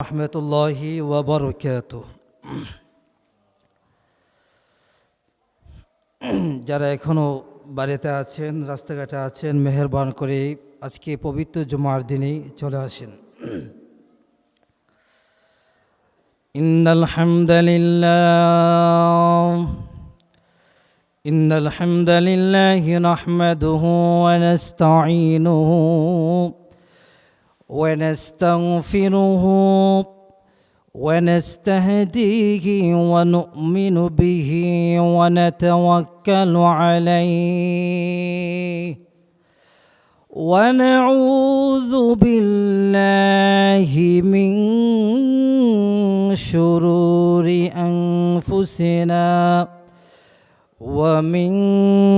রহমতুল্লাহ ওবরকাত যারা এখনও বাড়িতে আছেন, রাস্তাঘাটে আছেন, মেহরবান করে আজকে পবিত্র জুমার দিনে চলে আসেন। ইন্দাল হামদালিল্লাহ ইন্দাল ونستغفره ونستهديه ونؤمن به ونتوكل عليه. ونعوذ بالله من شرور أنفسنا ومن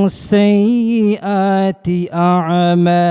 سيئات أعمالنا.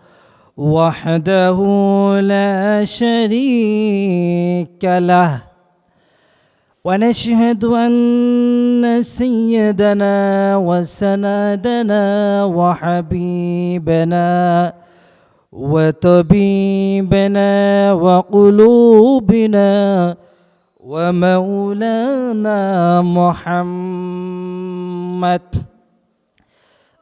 وحده لا شريك له. ونشهد أن سيدنا وسندنا وحبيبنا وطبيبنا وقلوبنا ومولانا محمد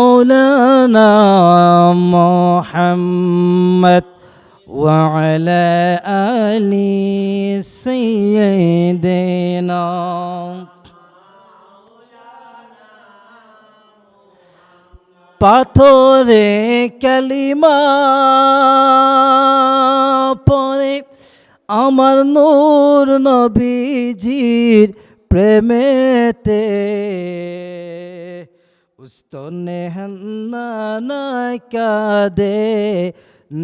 مولانا محمد وعلى آل سيدنا পাথরে কালিমা পরে আমার নূর নবীজির প্রেমেতে উস্তনে হান্না কাদে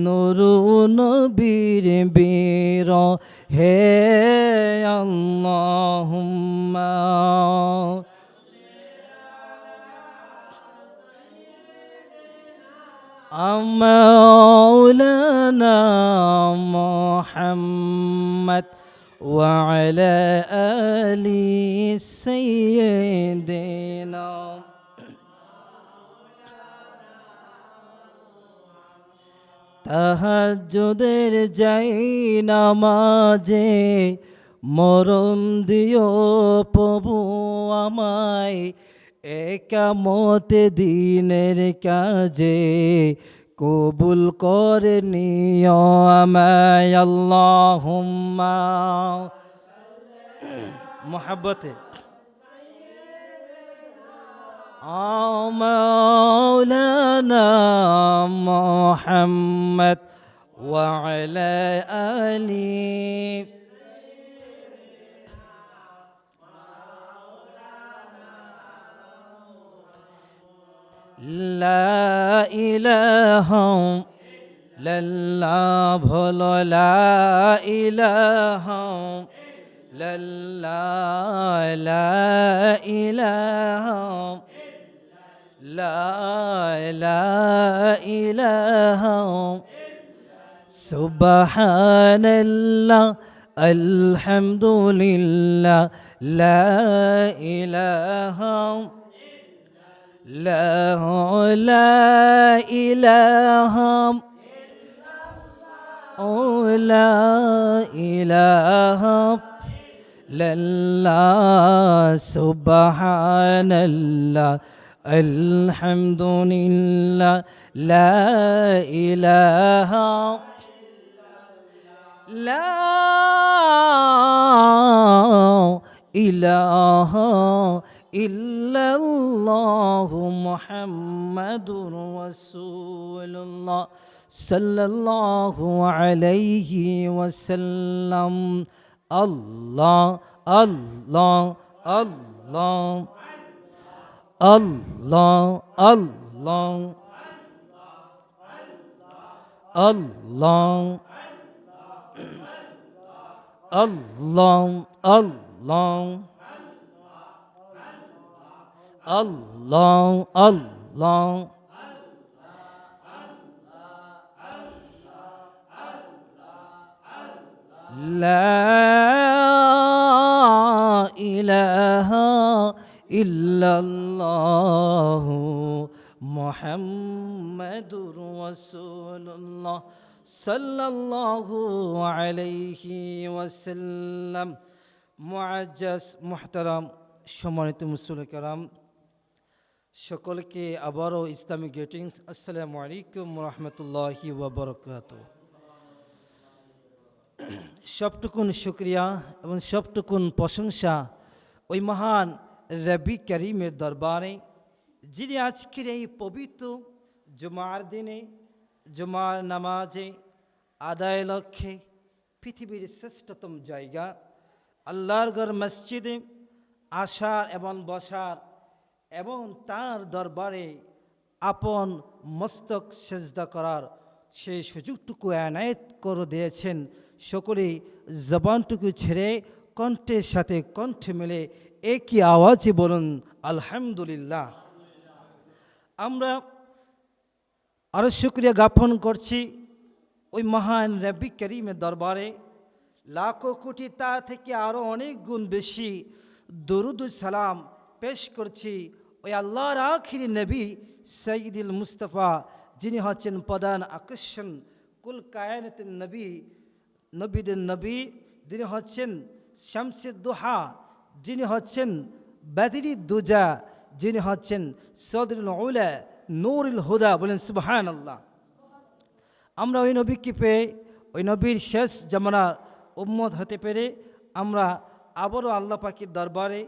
নুরু নবীর বীর হে আল্লাহুম্মা مولانا محمد وعلى آل سيدنا তাহাজ্জুদের যাই নামাজে মরণ দিও প্রভু আমায়। একামতে দিনের কাজে কবুল করে নিও আমায়, আল্লাহুম্মা। মোহাব্বতে مولانا محمد وعلى آله. لا إله إلا الله لا إله إلا الله لا إله لا إله سبحان الله الحمد لله لا إله لا لا إله لا إله لله سبحان الله الحمد لله لا إله لا إله إلا الله محمد رسول الله صلى الله عليه وسلم الله الله الله الله Allah, Allah, Allah, Allah, Allah, Allah, Allah. لا إله إلا ইল্লাল্লাহ মোহাম্মদুর রাসূলুল্লাহ সাল্লাল্লাহু আলাইহি ওয়াসাল্লাম। মুআজ্জাজ, মুহতারাম, সম্মানিত মুসলিকারাম সকলকে আবারও ইসলামিক গ্রেটিংস। আসসালামু আলাইকুম রহমতুল্লাহি ওবরকাত সবটুকুন শুক্রিয়া এবং সবটুকুন প্রশংসা ওই মহান রবি করিমের দরবারে যিনি আজকের এই পবিত্র জুমার দিনে জুমার নামাজে আদায় লক্ষ্যে পৃথিবীর শ্রেষ্ঠতম জায়গা আল্লাহর ঘর মসজিদে আসার এবং বসার এবং তার দরবারে আপন মস্তক সেজদা করার সেই সুযোগটুকু এনায়েত করে দিয়েছেন সকলেই জবানটুকু ছেড়ে কণ্ঠের সাথে কণ্ঠ মিলে একই আওয়াজে বলুন, আলহামদুলিল্লাহ। আমরা আরও শুক্রিয়া জ্ঞাপন করছি ওই মহান রবি করিমের দরবারে। লাখো কোটি তা থেকে আরও অনেক গুণ বেশি দরুদ সালাম পেশ করছি ওই আল্লাহর আখিরি নবী সঈদুল মুস্তফা, যিনি হচ্ছেন প্রধান আকর্ষণ কুল কায়নতের নবী, নবীদের নবী, যিনি হচ্ছেন শামসিদ দোহা, যিনি হচ্ছেন বাদিরি দুজা, যিনি হচ্ছেন সদরুল উলা, নূরুল হুদা বলেন সুবহান আল্লাহ আমরা ওই নবীকে পেয়ে ওই নবীর শেষ জামানার উম্মত হতে পেরে আমরা আবারও আল্লাহ পাখির দরবারে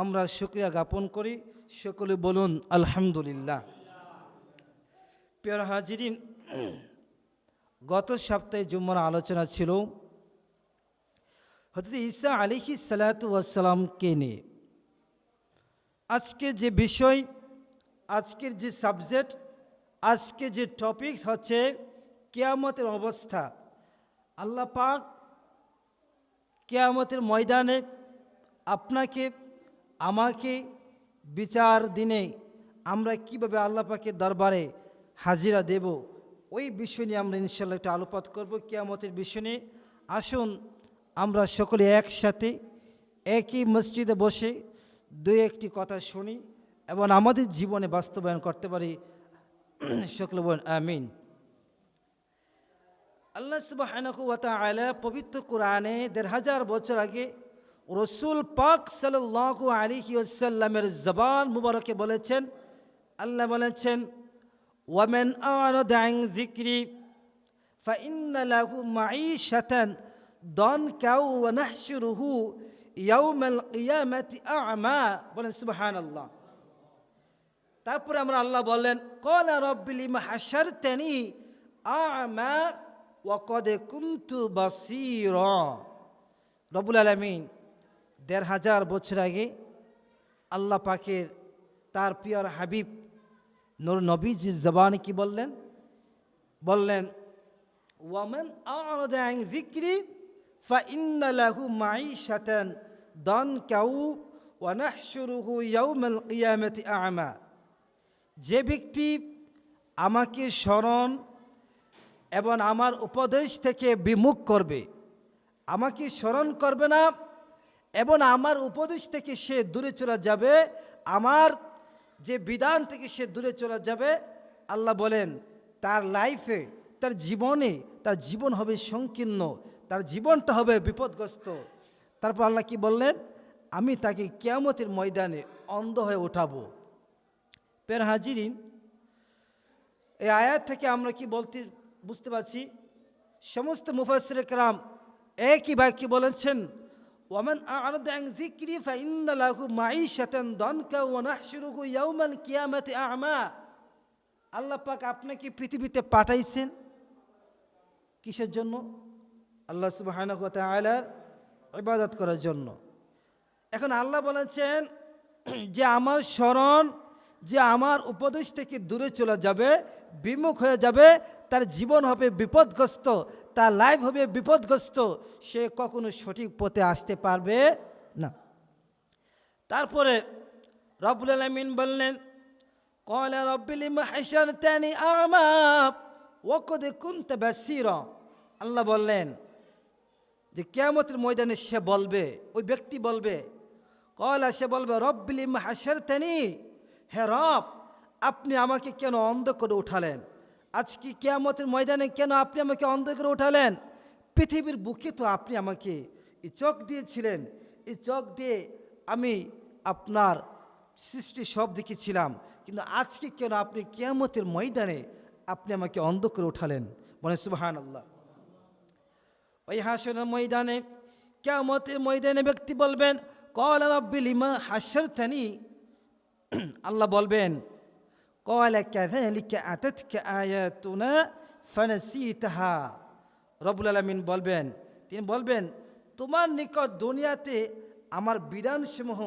আমরা শুক্রিয়া জ্ঞাপন করি। সকলে বলুন, আলহামদুলিল্লাহ। প্রিয় হাজিরিন, গত সপ্তাহে জুম্মার আলোচনা ছিল হজরত ঈসা আলিহি সালাতামকে নিয়ে। আজকে যে বিষয়, আজকের যে সাবজেক্ট আজকে যে টপিক হচ্ছে কেয়ামতের অবস্থা। আল্লাহ পাক কেয়ামতের ময়দানে আপনাকে, আমাকে বিচার দিনে আমরা কীভাবে আল্লাহ পাকের দরবারে হাজিরা দেব, ওই বিষয় নিয়ে আমরা ইনশাল্লাহ একটা আলোপাত করব কেয়ামতের বিষয় নিয়ে। আসুন আমরা সকলে একসাথে একই মসজিদে বসে দু একটি কথা শুনি এবং আমাদের জীবনে বাস্তবায়ন করতে পারি। সকলে বলেন, আমিন। আল্লাহ সুবাহ পবিত্র কোরআনে দেড় হাজার বছর আগে রসুল পাক সাল্লাহ আলী আসাল্লামের জবান মুবারকে বলেছেন, আল্লাহ বলেছেন ওয়ামেন আন জিক্রি ফাইন্নালাহু মাই শাতান দন কাউ নাহশুরুহু ইয়াউমাল কিয়ামাতি আমা বলেন সুবহান আল্লাহ তারপরে আমরা আল্লাহ বললেন কলা রব্বিলিমা হাসার তেনি আমা ওয়াকদে কুন্তু বাসির রবুল আলমিন দেড় হাজার বছর আগে আল্লাহ পাকের তার পিয়র হাবিব নূর নবীজ জবান কি বললেন? বললেন ওয়ামেন আং জিক্রি মাই দন যে ব্যক্তি আমাকে স্মরণ এবং আমার উপদেশ থেকে বিমুখ করবে, আমাকে স্মরণ করবে না এবং আমার উপদেশ থেকে সে দূরে চলে যাবে, আমার যে বিধান থেকে সে দূরে চলে যাবে, আল্লাহ বলেন, তার লাইফে তার জীবনে তার জীবন হবে সংকীর্ণ। তার জীবনটা হবে বিপদগ্রস্ত। তারপর আল্লাহ কি বললেন? আমি তাকে কেয়ামতের ময়দানে অন্ধ হয়ে উঠাবো। পের হাজিরিন, এই আয়াত থেকে আমরা কি বলতে, বুঝতে পারছি? সমস্ত মুফাসির কালাম একই বাক্য বলেছেন? ওমান আরদ আ'মা। আপনাকে পৃথিবীতে পাঠাইছেন। কিসের জন্য? আল্লাহ সুবাহানকতালার ইবাদত করার জন্য। এখন আল্লাহ বলেছেন, যে আমার স্মরণ, যে আমার উপদেশ থেকে দূরে চলে যাবে, বিমুখ হয়ে যাবে, তার জীবন হবে বিপদগ্রস্ত, তার লাইফ হবে বিপদগ্রস্ত, সে কখনো সঠিক পথে আসতে পারবে না। তারপরে রবুল আলমিন বললেন কয়লা রব্বিলিম হাসান তেনি আমা কুন্ত বাসির। আল্লাহ বললেন যে কেয়ামতের ময়দানে সে বলবে, ওই ব্যক্তি বলবে, কয়লা সে বলবে রব্বিলি হাসার তেনি হে রব, আপনি আমাকে কেন অন্ধ করে উঠালেন? আজকে কেয়ামতের ময়দানে কেন আপনি আমাকে অন্ধ করে উঠালেন? পৃথিবীর বুকে তো আপনি আমাকে এই চোখ দিয়েছিলেন। এই চোখ দিয়ে আমি আপনার সৃষ্টি সব দেখেছিলাম। কিন্তু আজকে কেন আপনি কেয়ামতের ময়দানে আপনি আমাকে অন্ধ করে উঠালেন? বলে সুবাহান আল্লাহ ওই হাসনের ময়দানে কেমতের ময়দানে ব্যক্তি বলবেন, কল রব্বিল ইমা হাসর থানি আল্লাহ বলবেন, কল ক্যালিকে আততকে আয়াতুনা ফানসিতাহা। রবুল আলমিন বলবেন, তিনি বলবেন, তোমার নিকট দুনিয়াতে আমার বিধানসমূহ,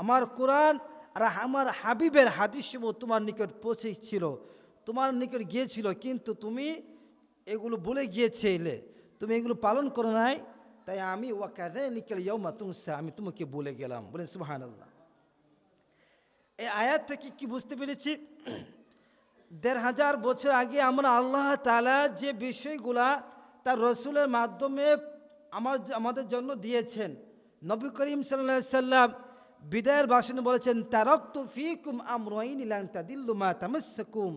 আমার কোরআন আর আমার হাবিবের হাদিসসমূহ তোমার নিকট পৌঁছেছিল, তোমার নিকট গিয়েছিল, কিন্তু তুমি এগুলো বলে গিয়েছিলে। তুমি এগুলো পালন করো নাই, তাই আমি ওয়া কাদে নিকেল ইয়মা তুমসা আমি তোমাকে বলে গেলাম। বলে সুহান আল্লাহ এই আয়াত থেকে কি বুঝতে পেরেছি? দেড় হাজার বছর আগে আমরা আল্লাহ তালা যে বিষয়গুলা তার রসুলের মাধ্যমে আমার, আমাদের জন্য দিয়েছেন। নবী করিম সাল্লাহ সাল্লাম বিদায়ের ভাষণে বলেছেন তারক তো ফিকুম আমরাইন ইলান তাদিল্লুমা তামাসসাকুম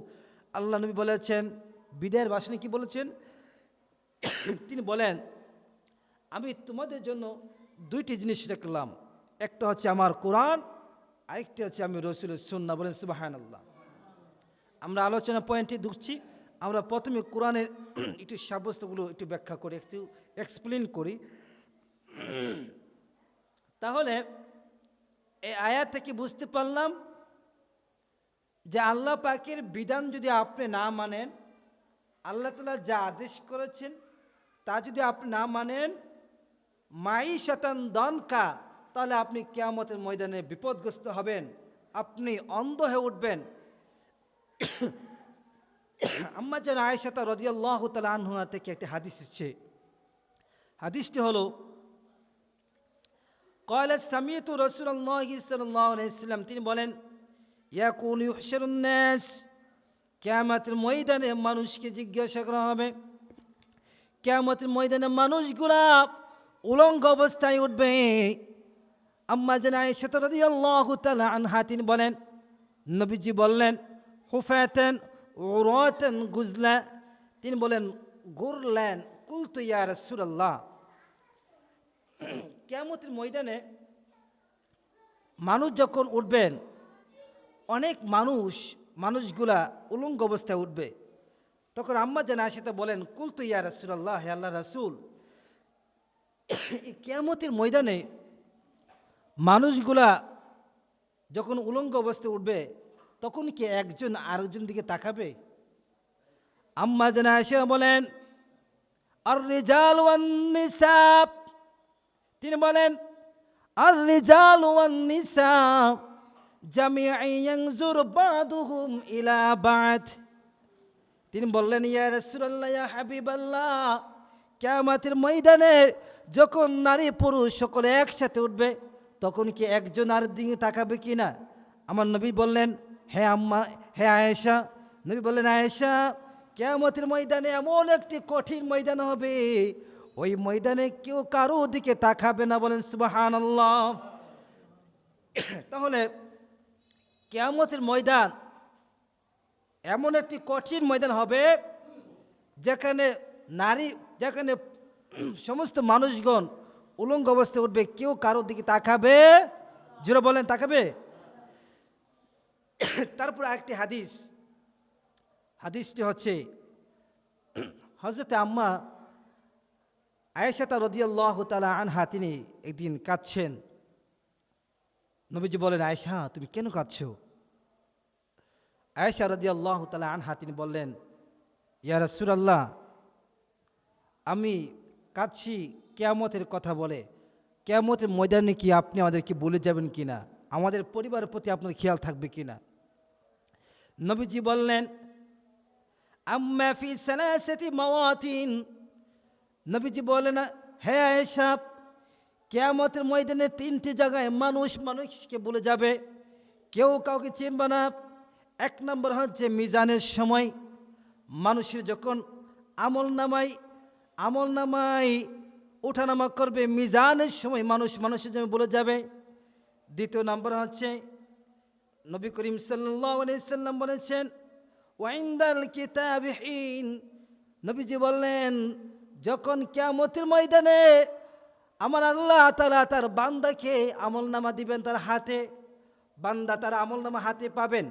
আল্লাহ নবী বলেছেন, বিদায়ের ভাষণে কি বলেছেন? তিনি বলেন, আমি তোমাদের জন্য দুইটি জিনিস রাখলাম একটা হচ্ছে আমার কোরআন, আরেকটি হচ্ছে আমি রসুলের সুন্না বলেন সুবাহান আল্লাহ আমরা আলোচনা পয়েন্টে ঢুকছি। আমরা প্রথমে কোরআনের একটু সাব্যস্তগুলো একটু ব্যাখ্যা করি, একটু এক্সপ্লেন করি। তাহলে এই আয়া থেকে বুঝতে পারলাম যে আল্লাহ পাকের বিধান যদি আপনি না মানেন, আল্লাহ তালা যা আদেশ করেছেন তা যদি আপনি না মানেন মাই শতান দনকা, তাহলে আপনি কেয়ামতের ময়দানে বিপদগ্রস্ত হবেন। আপনি অন্ধ হয়ে উঠবেন। আম্মা যেন আয়সাতা রদিয়াল্লাহ তাল আনহুয়া থেকে একটি হাদিস এসছে। হাদিসটি হল কয়লা সামিয়ত রসুল্লাহ ইসলাম তিনি বলেন ইয়াকুন ইউসরুন্নাস কেয়ামতের ময়দানে মানুষকে জিজ্ঞাসা করা হবে কিয়ামতের ময়দানে মানুষগুলা উলঙ্গ অবস্থায় উঠবে। আম্মা যেন আয়েশা রাদিয়াল্লাহু তাআলা আনহা, তিনি বলেন, নবীজি বললেন, হুফাতান উরাতান গুজলা। তিনি বলেন, গুরলেন কুলতু ইয়া রাসূলুল্লাহ। কেয়ামতের ময়দানে মানুষ যখন উঠবেন, অনেক মানুষ, মানুষগুলা উলঙ্গ অবস্থায় উঠবে। তখন আম্মা যেন আসিতে বলেন, কুলতু ইয়া রাসুলাল্লাহ, হে আল্লাহ রাসুল, এই কেয়ামতের ময়দানে মানুষগুলা যখন উলঙ্গ অবস্থায় উঠবে, তখন কি একজন আরেকজন দিকে তাকাবে? আম্মা যেন আসে বলেন আর রেজাল নিসাব তিনি বলেন আর রিজাল ওয়ান নিসা জামিআন ইয়ানজুর বাদুহুম ইলা তিনি বললেন, ইয়া রাসূলুল্লাহ, ইয়া হাবিবাল্লাহ, কিয়ামতের ময়দানে যখন নারী পুরুষ সকলে একসাথে উঠবে, তখন কি একজন আর দিকে তাকাবে কি না? আমার নবী বললেন, হে আম্মা, হে আয়েশা। নবী বললেন, আয়েশা, কেয়ামতের ময়দানে এমন একটি কঠিন ময়দান হবে, ওই ময়দানে কেউ কারও দিকে তাকাবে না। বলেন সুবাহান তাহলে কেয়ামতের ময়দান এমন একটি কঠিন ময়দান হবে যেখানে নারী, যেখানে সমস্ত মানুষগণ উলঙ্গ অবস্থায় উঠবে, কেউ কারোর দিকে তাকাবে, জোরে বলেন তাকাবে। তারপর একটি হাদিস। হাদিসটি হচ্ছে হজরত আম্মা আয়েশাতা রদিয়াল্লাহ তালা আনহা, তিনি একদিন কাঁদছেন। নবীজি বলেন, আয়েশা, তুমি কেন কাঁদছো? আয়েশা রদিয়াল্লাহ তালা আনহা, তিনি বললেন, ইয়া রাসূলুল্লাহ, আমি কাঁদছি, কেয়ামতের কথা বলে। কেয়ামতের ময়দানে কি আপনি আমাদেরকে বলে যাবেন কি না আমাদের পরিবারের প্রতি আপনার খেয়াল থাকবে কি না নবীজি বললেন নবীজি বলেন হে আয়েশা, কেয়ামতের ময়দানে তিনটি জায়গায় মানুষ মানুষকে বলে যাবে। কেউ কাউকে চিনবে না। এক নম্বর হচ্ছে মিজানের সময় মানুষের যখন আমল নামাই আমল নামাই ওঠানামা করবে মিজানের সময় মানুষ মানুষের জন্য বলে যাবে। দ্বিতীয় নম্বর হচ্ছে নবী করিম সাল্লাম বলেছেন, ওয়াইন্দাল কিতাবহীন নবীজি বললেন, যখন কিয়ামতের ময়দানে আমার আল্লাহ তালা তার বান্দাকে আমল নামা দিবেন তার হাতে, বান্দা তার আমল নামা হাতে পাবেন।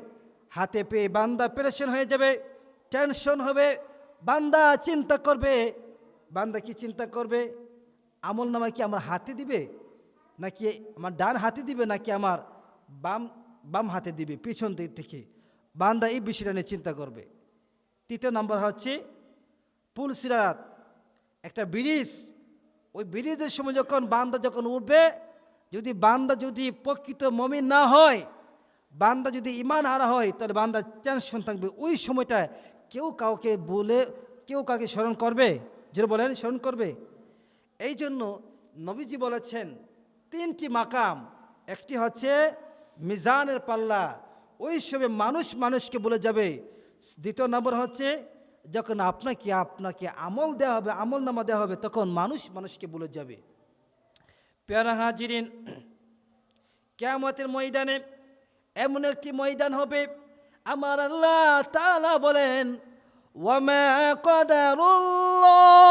হাতে পেয়ে বান্দা প্রেশন হয়ে যাবে, টেনশন হবে, বান্দা চিন্তা করবে। বান্দা কি চিন্তা করবে? আমল নামা কি আমার হাতে দিবে? নাকি আমার ডান হাতে দিবে, নাকি আমার বাম বাম হাতে দিবে, পিছন দিক থেকে? বান্দা এই বিষয়টা নিয়ে চিন্তা করবে। তৃতীয় নম্বর হচ্ছে পুলসিরাত একটা ব্রিজ। ওই ব্রিজের সময় যখন বান্দা যখন উঠবে, যদি বান্দা যদি প্রকৃত মমিন না হয় বান্দা যদি ইমান হারা হয়, তাহলে বান্দা টেনশন থাকবে। ওই সময়টায় কেউ কাউকে বলে, কেউ কাউকে স্মরণ করবে? যেটা বলেন, স্মরণ করবে? এই জন্য নবীজি বলেছেন, তিনটি মাকাম। একটি হচ্ছে মিজানের পাল্লা। ওই সময় মানুষ মানুষকে বলে যাবে। দ্বিতীয় নম্বর হচ্ছে, যখন আপনাকে আপনাকে আমল দেওয়া হবে, আমল নামা দেওয়া হবে, তখন মানুষ মানুষকে বলে যাবে। পেয়ারা হাজিরিন, কেয়ামতের ময়দানে এমন একটি ময়দান হবে আমার আল্লাহ তালা বলেন ওয়ামা কদারুল্লাহ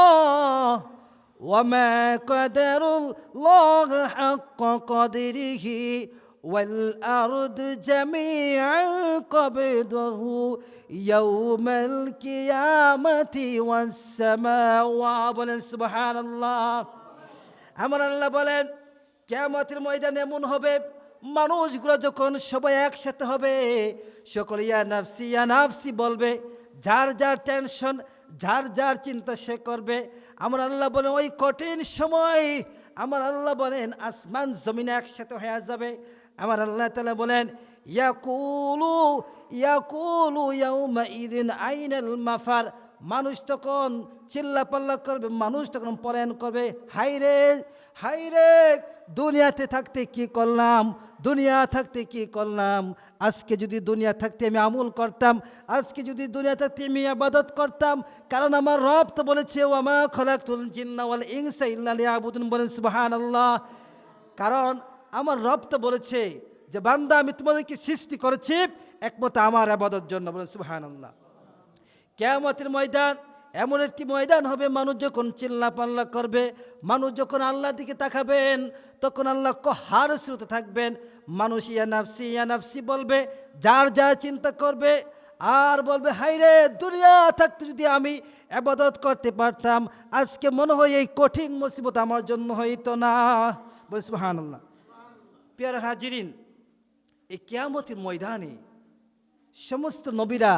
وما قدر الله حق قدره والأرض جميعا قبضه يوم القيامة والسماوات বলেন سبحان الله আমার আল্লাহ বলেন কেয়ামতের ময়দান এমন হবে মানুষগুলো যখন সবাই একসাথে হবে, সকলে ইয়া নাফসি ইয়া নাফসি বলবে, যার যার টেনশন, যার যার চিন্তা সে করবে। আমার আল্লাহ বলেন, ওই কঠিন সময় আমার আল্লাহ বলেন, আসমান, জমিনে একসাথে হয়ে যাবে। আমার আল্লাহ তালা বলেন, ইয়াকুলু ইয়াকুলু ইয়াউমা ইদিন আইনাল মাফার। মানুষ তখন চিল্লা পাল্লা করবে, মানুষ তখন পলায়ন করবে। হাইরে হাইরে দুনিয়াতে থাকতে কি করলাম? দুনিয়া থাকতে কি করলাম? আজকে যদি দুনিয়া থাকতে আমি আমল করতাম, আজকে যদি দুনিয়া থাকতে আমি আবাদত করতাম, কারণ আমার রব তো বলেছে ও আমার আমা খলাকুল জিন্নাওয়াল ইংসা ইল্লা আবুদুন বলেন সুবাহান আল্লাহ কারণ আমার রব তো বলেছে যে, বান্দা, আমি তোমাদেরকে সৃষ্টি করেছি একমত আমার আবাদত জন্য বলেন সুবাহান আল্লাহ কেয়ামতের ময়দান এমন একটি ময়দান হবে, মানুষ যখন চিল্লা পাল্লা করবে, মানুষ যখন আল্লাহর দিকে তাকাবেন, তখন আল্লাহ কহার শ্রুতে থাকবেন। মানুষ, ইয়া নাফসি ইয়া নাফসি বলবে, যার যা চিন্তা করবে, আর বলবে হাইরে দুনিয়া, থাকতে যদি আমি আবাদত করতে পারতাম, আজকে মনে হয় এই কঠিন মুসিবত আমার জন্য হইতো না। বলসবাহান আল্লাহ পেয়ার হাজিরিন, এই কেয়ামতের ময়দানে সমস্ত নবীরা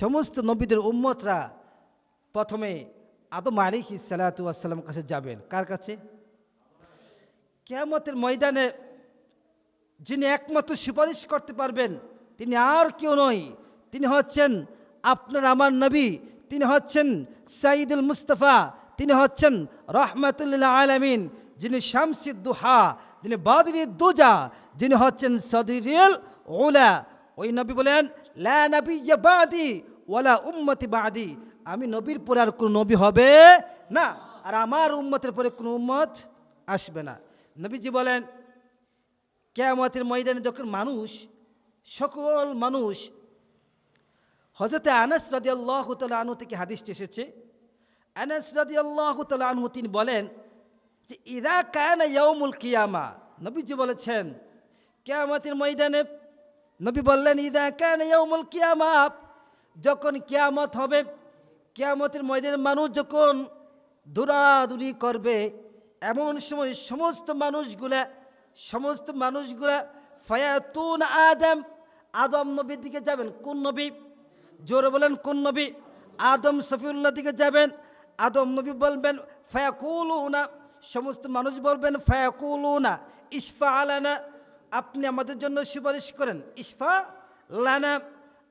সমস্ত নবীদের উম্মতরা প্রথমে আদম আলিক সালাতাম কাছে যাবেন। কার কাছে? কেয়ামতের ময়দানে যিনি একমাত্র সুপারিশ করতে পারবেন, তিনি আর কেউ নয়। তিনি হচ্ছেন আপনার আমার নবী, তিনি হচ্ছেন সাইদুল মুস্তফা, তিনি হচ্ছেন রহমতুল্লাহ আলমিন, যিনি শামসিদ্দুহা যিনি বাদরি দুজা, যিনি হচ্ছেন সদিরিল ওলা ওই নবী বলেন লা আমি নবীর পরে আর কোনো নবী হবে না। আর আমার উম্মতের পরে কোনো উম্মত আসবে না। নবীজি বলেন, কেয়ামতের ময়দানে যখন মানুষ, সকল মানুষ হজরতে আনাস রাদি আল্লাহ আনহু থেকে হাদিসটি এসেছে। আনাস রাদি আল্লাহ আনহু তিনি বলেন যে, ইদা কায়না ইয়ৌমুল কিয়ামা। নবীজি বলেছেন, কেয়ামতের ময়দানে নবী বললেন, ইদা কায়না ইয়ৌমুল কিয়ামা যখন কিয়ামত হবে, কিয়ামতের ময়দানে মানুষ যখন দৌড়াদৌড়ি করবে, এমন সময় সমস্ত মানুষগুলা সমস্ত মানুষগুলা, ফায়াতুন আদম আদম নবীর দিকে যাবেন। কোন নবী? জোরে বলেন, কোন নবী? আদম সফিউল্লাহ দিকে যাবেন। আদম নবী বলবেন, ফায়াকুলুনা। সমস্ত মানুষ বলবেন ফায়াকুল ইসফা আলানা আপনি আমাদের জন্য সুপারিশ করেন। ইসফা লানা,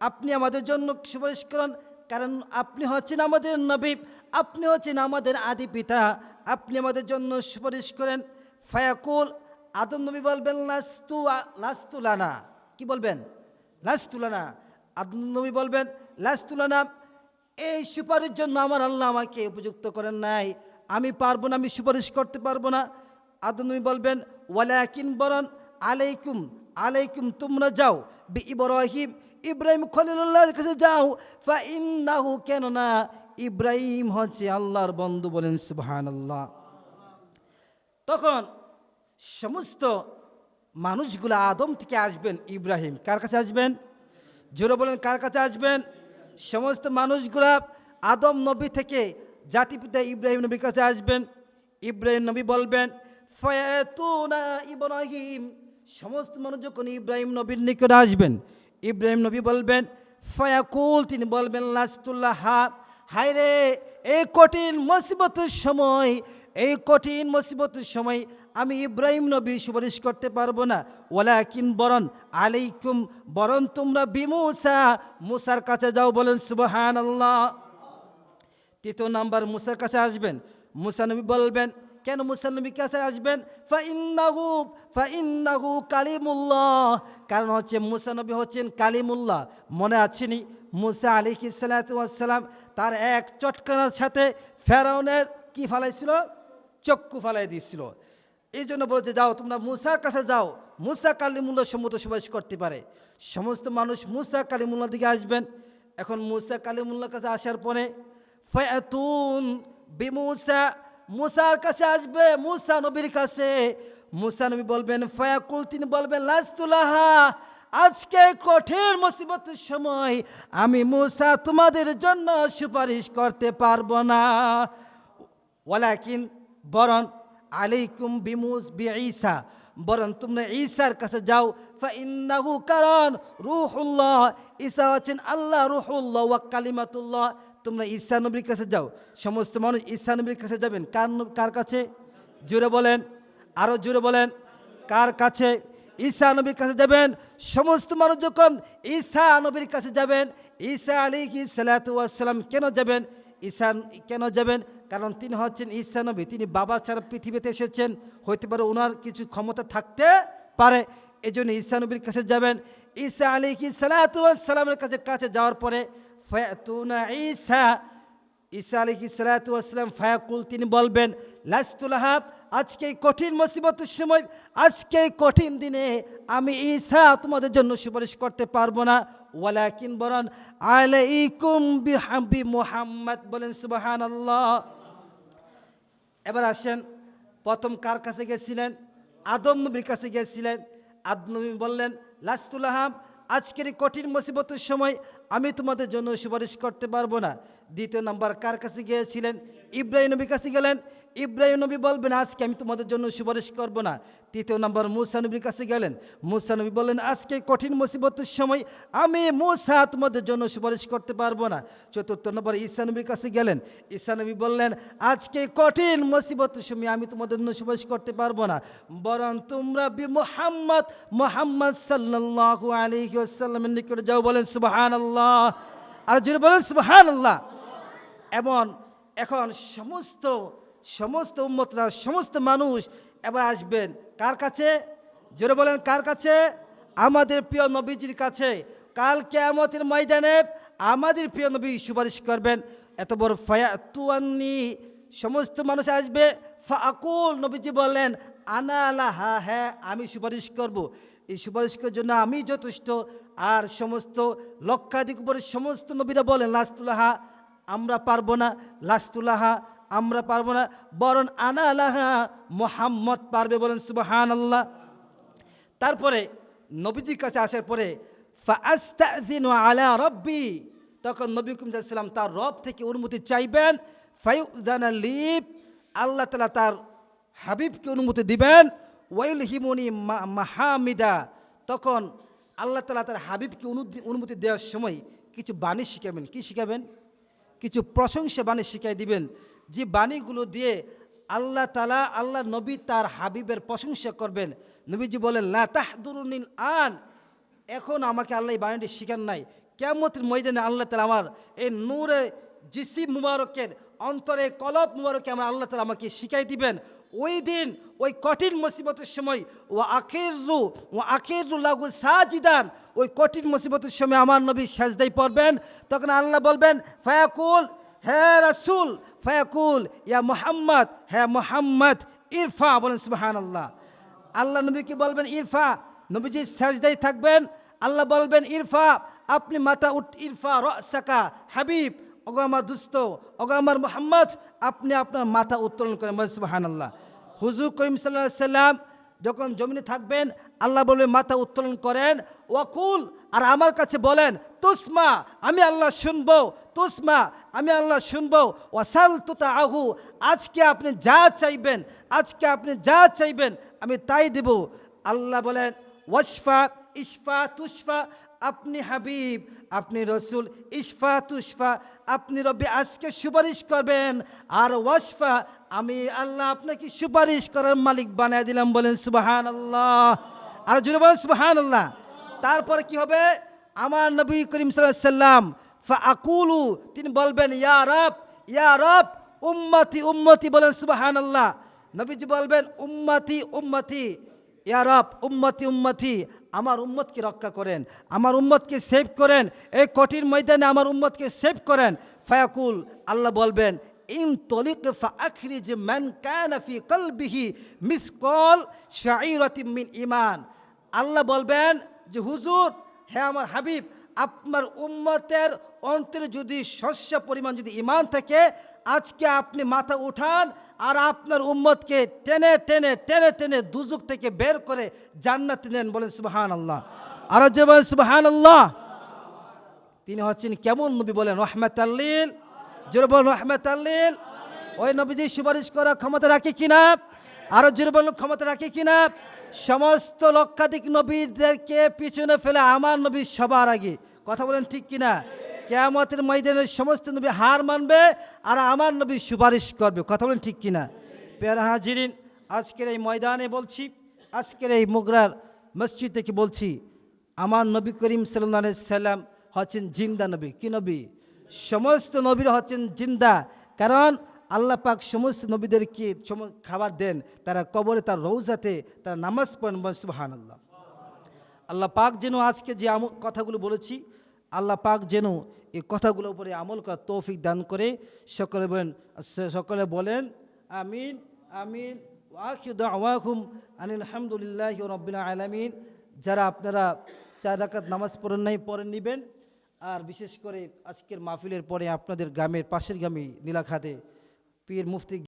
আপনি আমাদের জন্য সুপারিশ করেন। কারণ আপনি হচ্ছেন আমাদের নবী, আপনি হচ্ছেন আমাদের আদি পিতা, আপনি আমাদের জন্য সুপারিশ করেন। ফায়াকুল, আদম নবী বলবেন, লাস্তু লাস্তু লানা। কি বলবেন? লাস্তুলানা আদম নবী বলবেন লাস্তুলানা এই সুপারিশ জন্য আমার আল্লাহ আমাকে উপযুক্ত করেন নাই। আমি পারব না, আমি সুপারিশ করতে পারব না। আদম নবী বলবেন, ওয়ালাকিন বরন আলাইকুম আলাইকুম তোমরা যাও। বি ইব্রাহিম ইব্রাহিম খলিলুল্লাহর কাছে যাও। ফা ইন্নাহু কেননা ইব্রাহিম হচ্ছে আল্লাহর বন্ধু বলেন সুবহানাল্লাহ। তখন সমস্ত মানুষগুলো আদম থেকে আসবেন ইব্রাহিম। কার কাছে আসবেন? জোরে বলেন, কার কাছে আসবেন? সমস্ত মানুষগুলা আদম নবী থেকে জাতিপিতা ইব্রাহিম নবীর কাছে আসবেন। ইব্রাহিম নবী বলবেন ফয়াতুনা ইব্রাহিম সমস্ত মানুষ যখন ইব্রাহিম নবীর নিকট আসবেন। ইব্রাহিম নবী বলবেন, ফায়াকুল, তিনি বলবেন, লাস্তুল্লাহ হা। হায় রে এই কঠিন মুসিবতের সময়, এই কঠিন মুসিবতের সময় আমি ইব্রাহিম নবী সুপারিশ করতে পারব না। ওলাকিন বরণ, আলাইকুম বরণ, তোমরা বিমুসা মুসার কাছে যাও, বলেন সুবহান আল্লাহ তৃতীয় নাম্বার, মুসার কাছে আসবেন। মুসা নবী বলবেন কেন মুসা কাছে আসবেন? ফাইন্নাহু ফাইন্নাহু কালিমুল্লাহ। কারণ হচ্ছে মুসা নবী হচ্ছেন কালিমুল্লাহ। মনে আছেনি মুসা আলী সালাম তার এক চটকানার সাথে ফেরাউনের কি ফালাইছিল? চক্ষু ফালাই দিয়েছিল। এই জন্য বলছে, যাও, তোমরা মুসার কাছে যাও। মুসা কালিমুল্লাহ সম্মত সুপারিশ করতে পারে। সমস্ত মানুষ মুসা কালিমুল্লাহ দিকে আসবেন। এখন মুসা কালিমুল্লার কাছে আসার পরে, ফায়াতুন বিমুসা মুসার কাছে আসবে, মুসা নবীর কাছে। মুসা নবী বলবেন, ফায়াকুল তিনি বলবেন, লাস্তুলাহা, আজকে কঠিন মুসিবতের সময় আমি মুসা তোমাদের জন্য সুপারিশ করতে পারব না। ওয়ালাকিন, বরং আলাইকুম বিমুস বি ঈসা, বরং তোমরা ঈসার কাছে যাও। ফাইন্নাহু কারণ রুহুল্লাহ, ঈসা হচ্ছেন আল্লাহ রুহুল্লাহ ওয়া কালিমাতুল্লাহ। তোমরা ঈসা নবীর কাছে যাও। সমস্ত মানুষ ঈসা নবীর কাছে যাবেন। কার কার কাছে? জুড়ে বলেন। আরও জুড়ে বলেন। কার কাছে? ঈসা নবীর কাছে যাবেন। সমস্ত মানুষ যখন ঈসা নবীর কাছে যাবেন, ঈসা আলী কি সালাতাম কেন যাবেন? ঈসা কেন যাবেন? কারণ তিনি হচ্ছেন ঈসা নবী। তিনি বাবা ছাড়া পৃথিবীতে এসেছেন। হইতে পারে ওনার কিছু ক্ষমতা থাকতে পারে। এই জন্য ঈসা নবীর কাছে যাবেন। ঈসা আলী কি সালাতামের কাছে কাছে যাওয়ার পরে ফয়াতুনা ঈসা ঈসা আলী সালাতাম ফায়াকুল, তিনি বলবেন লাস্তুলাহাব আজকে এই কঠিন মুসিবতের সময়, আজকে এই কঠিন দিনে আমি ঈসা তোমাদের জন্য সুপারিশ করতে পারব না। ওয়ালাকিন বরন আলাইকুম বিহাবি মুহাম্মদ, বলেন সুবাহান আল্লাহ এবার আসেন, প্রথম কার কাছে গেছিলেন? আদম নবীর কাছে গেছিলেন। আদম নবী বললেন লাস্তুলাহাম আজকের এই কঠিন মুসিবতের সময় আমি তোমাদের জন্য সুপারিশ করতে পারব না। দ্বিতীয় নাম্বার কার কাছে গিয়েছিলেন? ইব্রাহিম নবীর কাছে গেলেন। ইব্রাহিম নবী বলবেন, আজকে আমি তোমাদের জন্য সুপারিশ করব না। তৃতীয় নম্বর, মুসা নবীর কাছে গেলেন। মুসা নবী বললেন, আজকে কঠিন মুসিবতের সময় আমি মুসা তোমাদের জন্য সুপারিশ করতে পারব না। চতুর্থ নম্বর, ঈসা নবীর কাছে গেলেন। ঈসা নবী বললেন, আজকে কঠিন মুসিবতের সময় আমি তোমাদের জন্য সুপারিশ করতে পারব না। বরং তোমরা বি মোহাম্মদ মোহাম্মদ সাল্লাহ আলহি আসাল্লামের নিকটে যাও। বলেন সুবাহান আল্লাহ আর যদি বলেন সুবাহান আল্লাহ এমন, এখন সমস্ত সমস্ত উম্মতরা, সমস্ত মানুষ এবার আসবেন। কার কাছে? জোরে বলেন, কার কাছে? আমাদের প্রিয় নবীজির কাছে। কাল কেয়ামতের ময়দানে আমাদের প্রিয় নবী সুপারিশ করবেন। এত বড় ফায়াতুয়ান্নি সমস্ত মানুষ আসবে। ফাকুল নবীজি বললেন, আনা আলাহা হ্যাঁ আমি সুপারিশ করব। এই সুপারিশ করার জন্য আমি যথেষ্ট। আর সমস্ত লক্ষাধিক উপরে সমস্ত নবীরা বলেন, লাস্তুলাহা, আমরা পারব না। লাস্তুলাহা আমরা পারব না, বরং আনা আলাহা মোহাম্মদ পারবে বলেন সুবাহান আল্লাহ তারপরে নবীজির কাছে আসার পরে আলা রব্বি। তখন নবী কুম সাল্লাম তার রব থেকে অনুমতি চাইবেন ফাইউজানা লিপ আল্লাহ তালা তার হাবিবকে অনুমতি দিবেন ওয়াইল হিমনি মাহামিদা। তখন আল্লাহ তালা তার হাবিবকে অনুমতি দেওয়ার সময় কিছু বাণী শিখাবেন। কি শিখাবেন? কিছু প্রশংসা বাণী শিখাই দিবেন। যে বাণীগুলো দিয়ে আল্লাহ তালা আল্লাহ নবী তার হাবিবের প্রশংসা করবেন। নবীজি বলেন, লা তাহদুরুনিল আন। এখন আমাকে আল্লাহ এই বাণীটি শিখান নাই। কেমতের ময়দানে আল্লাহ তালা আমার এই নূরে জিসি মুবারকের অন্তরে কলব মুবারকে আমার আল্লাহ তালা আমাকে শিখাই দিবেন। ওই দিন, ওই কঠিন মুসিবতের সময় ও আখের রু ও আখের রু লাগু সাজিদান। ওই কঠিন মুসিবতের সময় আমার নবী সাজদাই পড়বেন। তখন আল্লাহ বলবেন, ফায়াকুল হ্যাঁ রাসুল, ফায়াকুল, ইয়া মোহাম্মদ হ্যাঁ মোহাম্মদ, ইরফা বলেন সুবাহান আল্লাহ আল্লাহ নবী কি বলবেন? ইরফা। নবীজি সাজদাই থাকবেন। আল্লাহ বলবেন, ইরফা, আপনি মাথা উঠ, ইরফা রাকা হাবিব, ওগো আমার দুস্থ ওগো আমার মোহাম্মদ, আপনি আপনার মাথা উত্তোলন করেন বলেন সুবাহান আল্লাহ হুজুর করিম সাল্লাহ সাল্লাম যখন জমিনে থাকবেন, আল্লাহ বলবে মাথা উত্তোলন করেন। ওয়াকুল, আর আমার কাছে বলেন তুসমা, আমি আল্লাহ শুনব। তুসমা, আমি আল্লাহ শুনব। ওয়াসাল তুতা আহু, আজকে আপনি যা চাইবেন, আজকে আপনি যা চাইবেন, আমি তাই দেব। আল্লাহ বলেন ওয়াসফা ইসফা তুসফা আপনি হাবিব, আপনি রসুল ইসফা তুসফা আপনি রবি আজকে সুপারিশ করবেন। আর ওয়াসফা আমি আল্লাহ আপনাকে সুপারিশ করার মালিক বানিয়ে দিলাম বলেন সুবাহান আল্লাহ আর জুড়ে বলেন সুবাহান আল্লাহ তারপরে কি হবে? আমার নবী করিম সাল্লাম ফা আকুলু তিনি বলবেন, ইয়া রব ইয়া রব, উম্মতি উম্মতি বলেন সুবাহান আল্লাহ নবীজি বলবেন, উম্মতি উম্মতি। ইয়া রব, উম্মতি উম্মতি। আমার উম্মতকে রক্ষা করেন, আমার উম্মতকে সেভ করেন, এই কঠিন ময়দানে আমার উম্মতকে সেভ করেন। ফায়াকুল, আল্লাহ বলবেন, ইন তলিক ফাখরিজ মান কানা ফি কলবিহি মিসকল শাইরাতিম মিন ইমান আল্লাহ বলবেন যে, হুজুর হে আমার হাবিব, আপনার উম্মতের অন্তরে যদি শস্য পরিমাণ যদি ইমান থাকে, আজকে আপনি মাথা উঠান আর আপনার উম্মতকে টেনে টেনে টেনে টেনে দুজুক থেকে বের করে জান্নাত নেন বলেন সুবাহান আল্লাহ আরও যে বলেন সুবাহান আল্লাহ তিনি হচ্ছেন কেমন নবী বলেন? রহমত আল্লিল জোরে বলেন রহমত আল্লিল ওই নবীজি সুপারিশ করার ক্ষমতা রাখে কিনা? আরও জোরে বলুন, ক্ষমতা রাখে কিনা? সমস্ত লক্ষাধিক নবীদেরকে পিছনে ফেলে আমার নবী সবার আগে। কথা বলেন ঠিক কিনা? কেয়ামতের ময়দানের সমস্ত নবী হার মানবে আর আমার নবী সুপারিশ করবে। কথা বলেন ঠিক কিনা? পেয়ারা আজকের এই ময়দানে বলছি, আজকের এই মোগরার মসজিদ থেকে বলছি? আমার নবী করিম সাল্লাহ সাল্লাম হচ্ছেন জিন্দা নবী। কি নবী? সমস্ত নবীরা হচ্ছেন জিন্দা। কারণ আল্লাহ পাক সমস্ত নবীদেরকে খাবার দেন, তারা কবরে তার রৌজাতে তারা নামাজ পড়েন সুবাহান আল্লাহ আল্লাহ পাক যেন আজকে যে কথাগুলো বলেছি, আল্লাহ পাক যেন এই কথাগুলোর উপরে আমল করার তৌফিক দান করে, সকলে বলেন সকলে বলেন, আমিন আমিন ওয়াহুম আনিল আলহামদুলিল্লাহ রবিল আলমিন। যারা আপনারা চার রাকাত নামাজ পড়েন নাই, পড়ে নেবেন। আর বিশেষ করে আজকের মাহফিলের পরে আপনাদের গ্রামের পাশের গ্রামে নীলাখাতে পীর মুফতি